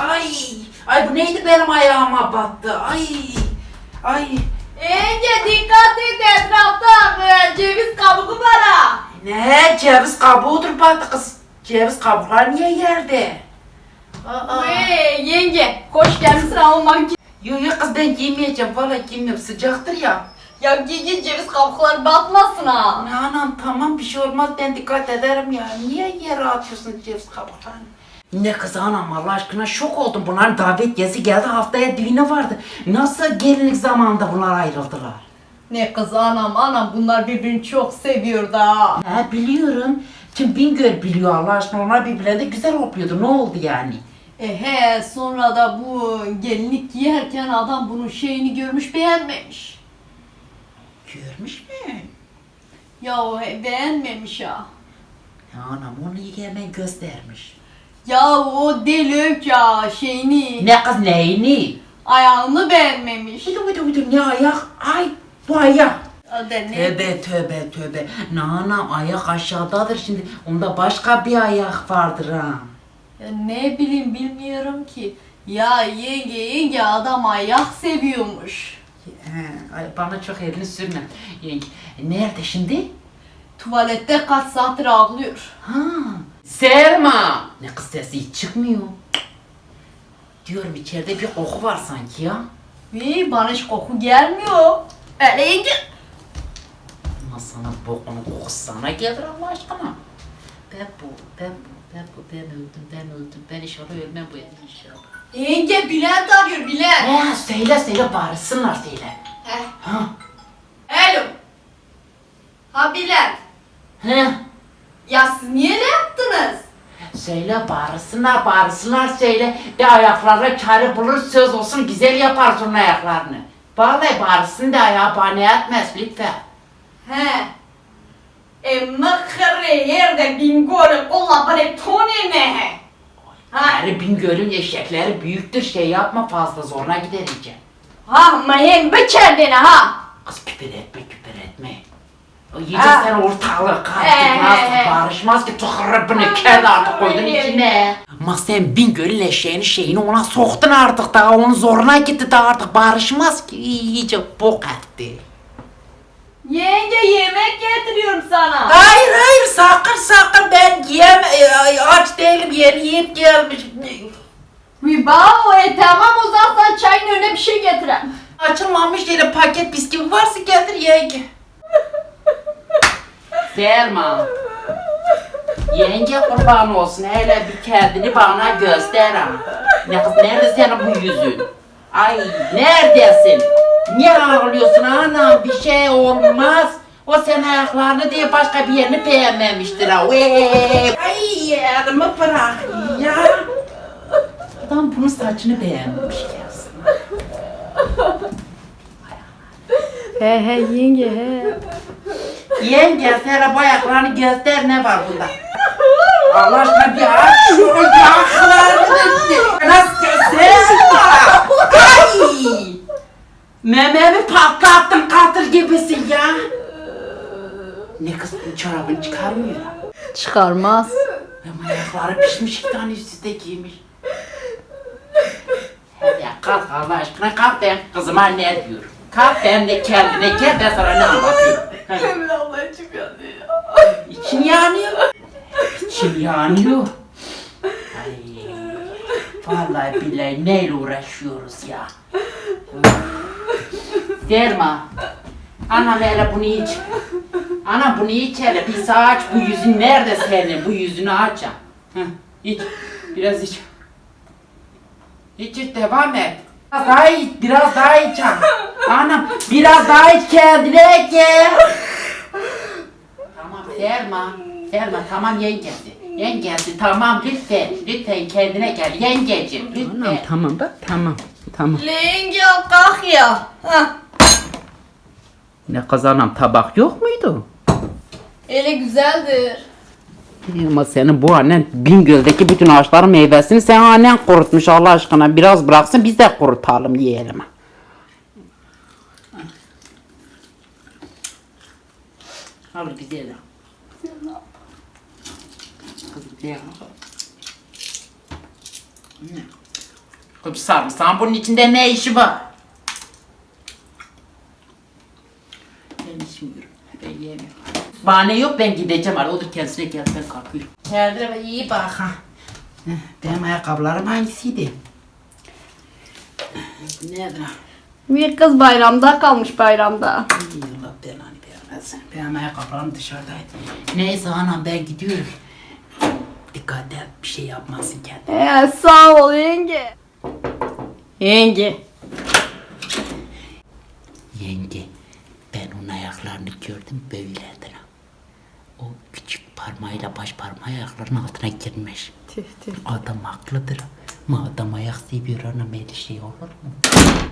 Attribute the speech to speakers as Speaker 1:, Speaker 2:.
Speaker 1: Ay, ay bu neydi benim ayağıma battı. Ay, ay.
Speaker 2: Enge dikkat et etrafta e, ceviz kabuğu var ha.
Speaker 1: Ne ceviz kabuğudur battı kız. Ceviz kabuklar niye yerde? Aa.
Speaker 2: Vey yenge koş gelmişsin almak.
Speaker 1: Yo yo kız ben giymeyeceğim. Vallahi giymiyorum. Sıcaktır ya.
Speaker 2: Ya giy ceviz kabukları batmasın ha.
Speaker 1: Anam tamam bir şey olmaz ben dikkat ederim ya. Niye yere atıyorsun ceviz kabuklarını? Ne kız anam Allah aşkına şok oldum. Bunların davet gezi geldi haftaya düğünü vardı. Nasıl gelinlik zamanında bunlar ayrıldılar?
Speaker 2: Ne kız anam anam bunlar birbirini çok seviyor da.
Speaker 1: He biliyorum. Tüm Bingöl biliyor Allah aşkına. Onlar birbirlerine güzel oluyordu. Ne oldu yani?
Speaker 2: E he sonra da bu gelinlik giyerken adam bunun şeyini görmüş beğenmemiş.
Speaker 1: Görmüş mü?
Speaker 2: Ya o he- beğenmemiş ha.
Speaker 1: Ya anam onu hemen göstermiş.
Speaker 2: Ya o delök ya şeyini
Speaker 1: Ne kız neyini?
Speaker 2: ayağını beğenmemiş.
Speaker 1: Bıdı bıdı bıdı ne ayak? Ay bu ayak.
Speaker 2: O da ne?
Speaker 1: Tövbe tövbe tövbe. Ne anam ayak aşağıdadır şimdi. Onda başka bir ayak vardır ha.
Speaker 2: Ya ne bileyim bilmiyorum ki. Ya yenge yenge adam ayak seviyormuş.
Speaker 1: He, ay, bana çok elini sürme. Yenge, Nerede şimdi?
Speaker 2: Tuvalette kaç saattir ağlıyor.
Speaker 1: Ha. Selma. Ne kız sesi hiç çıkmıyor. Diyorum içeride bir koku var sanki ya.
Speaker 2: Ve bana hiç koku gelmiyor. Öyle yenge.
Speaker 1: Ama sana bokunu kokusu sana gelir Allah aşkına. Ben bu, ben bu, ben bu, ben öldüm, ben öldüm. Ben inşallah ölmem bu evde inşallah.
Speaker 2: Yenge Bülent arıyor Bülent.
Speaker 1: He söyle söyle bağırsınlar söyle.
Speaker 2: Heh.
Speaker 1: Ha.
Speaker 2: Alo. Ha Bülent.
Speaker 1: He.
Speaker 2: Ya siz niye yaptınız?
Speaker 1: Söyle bağırsınlar bağırsınlar söyle. De ayaklarla çare bulur söz olsun güzel yapar onun ayaklarını. Vallahi bağırsın da ayağı bahane etmez lütfen.
Speaker 2: He. E mıkırı yerde bingöre kolla bare tone ne? Ha.
Speaker 1: Yani Bingöl'ün eşekleri büyüktür şey yapma fazla zoruna gider iyice.
Speaker 2: Ha mayen be kendine ha.
Speaker 1: Kız küfür etme küfür etme. O iyice
Speaker 2: Ha.
Speaker 1: sen ortalığı karıştır
Speaker 2: He, he,
Speaker 1: nasıl
Speaker 2: he.
Speaker 1: barışmaz ki tıkırıbını kendi artık koydun içine. Ama sen Bingöl'ün eşeğini şeyini ona soktun artık daha onun zoruna gitti daha artık barışmaz ki iyice bok etti.
Speaker 2: Yenge yemek getiriyorum sana.
Speaker 1: Hayır hayır sakın sakın ben yiyem e, aç değilim yeni yiyip gelmiş.
Speaker 2: Vibao e tamam o zaman çayın önüne bir şey getirem.
Speaker 1: Açılmamış yere paket bisküvi varsa getir yenge. Selma. Yenge kurban olsun hele bir kendini bana göster. Ne kız nerede senin bu yüzün? Ay neredesin? Niye ağlıyorsun anam bir şey olmaz. O sen ayaklarını diye başka bir yerini beğenmemiştir ha. Vee. Ay yerimi bırak ya. Adam bunun saçını beğenmemiş gelsin.
Speaker 2: He he yenge he.
Speaker 1: Yenge sen bu ayaklarını göster ne var bunda? Allah aşkına bir aç şu ayaklarını. Nasıl göster? Ay! Mememi patlattın katır gibisin ya. Ne kız çorabını çıkarmıyor.
Speaker 2: Çıkarmaz.
Speaker 1: Ama ayakları pişmiş iki tane üst üste giymiş. Hadi ya kalk Allah aşkına kalk ben kızıma ne diyorum. Kalk ben de kendine gel ben sana ne anlatıyorum. Hadi.
Speaker 2: Emre Allah içim yandı ya.
Speaker 1: İçin yanıyor. İçin yanıyor. Ay, vallahi billahi neyle uğraşıyoruz ya. Derma. Anam hele bunu iç. Anam bunu iç hele. Bir sağ aç bu yüzün nerede senin? Bu yüzünü aç ya. Heh, iç. Biraz iç. İç iç devam et. Biraz daha iç. Biraz daha iç. ha. Anam biraz daha iç kendine gel. Tamam Selma. Selma tamam yengesi. Yengesi tamam lütfen. Lütfen kendine gel yengeciğim lütfen.
Speaker 3: tamam bak tamam. Tamam.
Speaker 2: Yenge kalk ya. Ha.
Speaker 3: Ne kazanam tabak yok muydu?
Speaker 2: Öyle güzeldir.
Speaker 3: Ama senin bu annen Bingöl'deki bütün ağaçların meyvesini sen annen kurutmuş Allah aşkına. Biraz bıraksın biz de kurutalım yiyelim.
Speaker 1: Al güzel. Güzel. Kız sarımsağın bunun içinde ne işi var? Ben içmiyorum. Ben yemiyorum. Bahane yok ben gideceğim artık. Odur kendisine gel ben kalkıyorum. Geldi ve iyi bak ha. Benim ayakkabılarım hangisiydi? Nedir ha?
Speaker 2: Bir kız bayramda kalmış bayramda.
Speaker 1: İyi Allah belanı vermesin. Benim ayakkabılarım dışarıdaydı. Neyse anam ben gidiyorum. Dikkat et bir şey yapmasın kendine.
Speaker 2: Ee, sağ ol yenge. Yenge.
Speaker 1: Yenge, ben onun ayaklarını gördüm böyledir. O küçük parmağıyla baş parmağı ayaklarının altına girmiş.
Speaker 2: Tüh tüh.
Speaker 1: Adam haklıdır. Ma adam ayak seviyor anam öyle şey olur mu?